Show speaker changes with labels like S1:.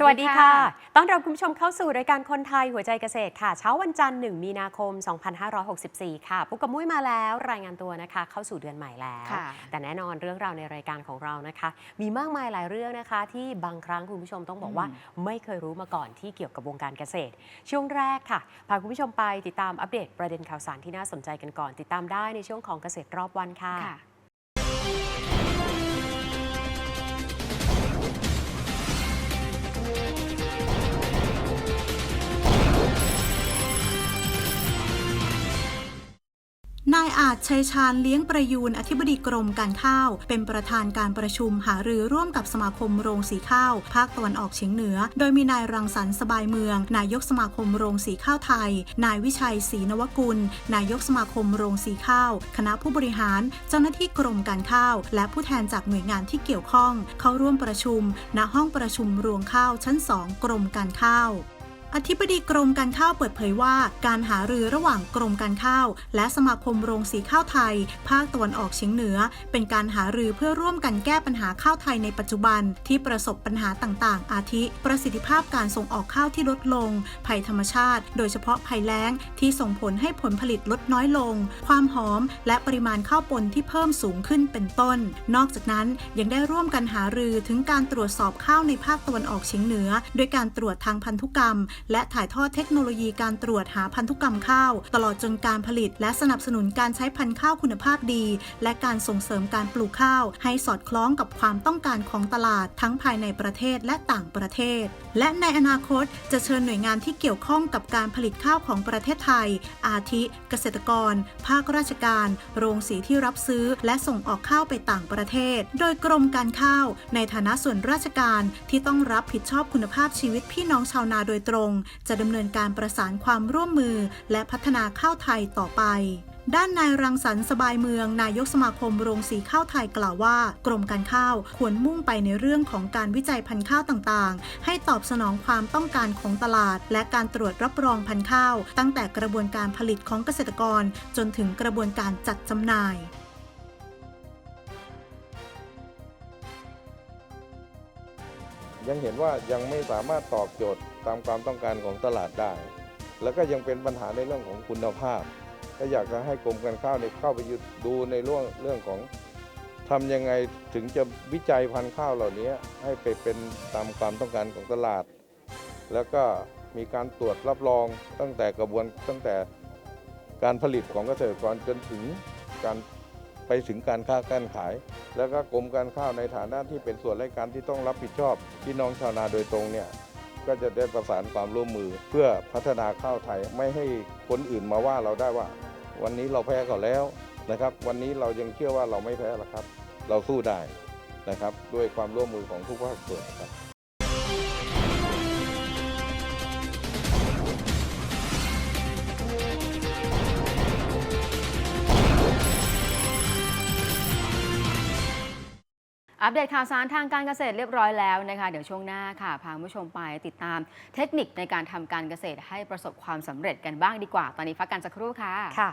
S1: สวัสดีค่ะ ต้อนรับคุณผู้ชมเข้าสู่รายการคนไทยหัวใจเกษตรค่ะ เช้าวันจันทร์ 1 มีนาคม 2564 ค่ะ ปุ๊กกับมุ้ยมาแล้วรายงานตัวนะคะ เข้าสู่เดือนใหม่แล้ว
S2: ค่ะ
S1: แต่แน่นอนเรื่องราวในรายการของเรานะคะ มีมากมายหลายเรื่องนะคะ ที่บางครั้งคุณผู้ชมต้องบอกว่าไม่เคยรู้มาก่อนที่เกี่ยวกับวงการเกษตร ช่วงแรกค่ะ พาคุณผู้ชมไปติดตามอัปเดตประเด็นข่าวสารที่น่าสนใจกันก่อน ติดตามได้ในช่วงของเกษตรรอบวันค่ะ
S2: ค่ะ
S3: นายอาจชัยชาญเลี้ยงประยูนอธิบดีกรมการข้าว เป็นประธานการประชุมหารือร่วมกับสมาคมโรงสีข้าว ภาคตะวันออกเฉียงเหนือ โดยมีนายรังสรรค์สบายเมือง นายกสมาคมโรงสีข้าวไทย นายวิชัยศรีนวกุล นายกสมาคมโรงสีข้าว คณะผู้บริหาร เจ้าหน้าที่กรมการข้าว และผู้แทนจากหน่วยงานที่เกี่ยวข้อง เข้าร่วมประชุม ณห้องประชุมรวงข้าวชั้น 2 กรมการข้าว อธิบดีกรมการข้าวเปิดเผยว่า การหารือระหว่างกรมการข้าว และสมาคมโรงสีข้าวไทย ภาคตะวันออกเฉียงเหนือ เป็นการหารือเพื่อร่วมกันแก้ปัญหาข้าวไทยในปัจจุบันที่ประสบปัญหาต่างๆ อาทิ ประสิทธิภาพการส่งออกข้าวที่ลดลง ภัยธรรมชาติ โดยเฉพาะภัยแล้งที่ส่งผลให้ผลผลิตลดน้อยลง ความหอม และปริมาณข้าวปนที่เพิ่มสูงขึ้นเป็นต้น นอกจากนั้นยังได้ร่วมกันหารือถึงการตรวจสอบข้าวในภาคตะวันออกเฉียงเหนือโดยการตรวจทางพันธุกรรมและถ่ายทอดเทคโนโลยีการตรวจหาพันธุกรรมข้าว ตลอดจนการผลิต และสนับสนุนการใช้พันธุ์ข้าวคุณภาพดี และการส่งเสริมการปลูกข้าว ให้สอดคล้องกับความต้องการของตลาดทั้งภายในประเทศและต่างประเทศ และในอนาคตจะเชิญหน่วยงานที่เกี่ยวข้องกับการผลิตข้าวของประเทศไทย อาทิ เกษตรกร ภาคราชการ โรงสีที่รับซื้อ และส่งออกข้าวไปต่างประเทศ โดยกรมการข้าว ในฐานะส่วนราชการที่ต้องรับผิดชอบคุณภาพชีวิตพี่น้องชาวนาโดยตรงจะดำเนินการประสานความร่วมมือ และพัฒนาข้าวไทยต่อไปด้านนายรังสรรค์สบายเมือง นายกสมาคมโรงสีข้าวไทยกล่าวว่า กรมการข้าวควรมุ่งไปในเรื่องของการวิจัยพันธุ์ข้าวต่างๆ ให้ตอบสนองความต้องการของตลาด และการตรวจรับรองพันธุ์ข้าว ตั้งแต่กระบวนการผลิตของเกษตรกร จนถึงกระบวนการจัดจำหน่าย
S4: ยังเห็นว่ายังไม่สามารถตอบโจทย์ตามความต้องการของตลาดได้ แล้วก็ยังเป็นปัญหาในเรื่องของคุณภาพ ก็อยากจะให้กรมการข้าวเนี่ยเข้าไปดดูในเรื่องเรื่องของทำยังไงถึงจะวิจัยพันธุ์ข้าวเหล่านี้ให้ไปเป็นตามความต้องการของตลาด แล้วก็มีการตรวจรับรองตั้งแต่กระบวนตั้งแต่การผลิตของเกษตรกรจนถึงการ ไปถึงการค้าการขาย แล้วก็กรมการข้าวในฐานะที่เป็นส่วนราชการที่ต้องรับผิดชอบพี่น้องชาวนาโดยตรงเนี่ยก็จะได้ประสานความร่วมมือเพื่อพัฒนาข้าวไทยไม่ให้คนอื่นมาว่าเราได้ว่า วันนี้เราแพ้เขาแล้วนะครับ วันนี้เรายังเชื่อว่าเราไม่แพ้หรอกครับ เราสู้ได้นะครับ ด้วยความร่วมมือของทุกภาคส่วนครับ
S2: อัปเดตข่าวสารทางการเกษตรเรียบร้อยแล้วนะคะ เดี๋ยวช่วงหน้าค่ะ พาคุณผู้ชมไปติดตามเทคนิคในการทำการเกษตรให้ประสบความสำเร็จกันบ้างดีกว่า ตอนนี้พักกันสักครู่ค่ะ
S1: ค่ะ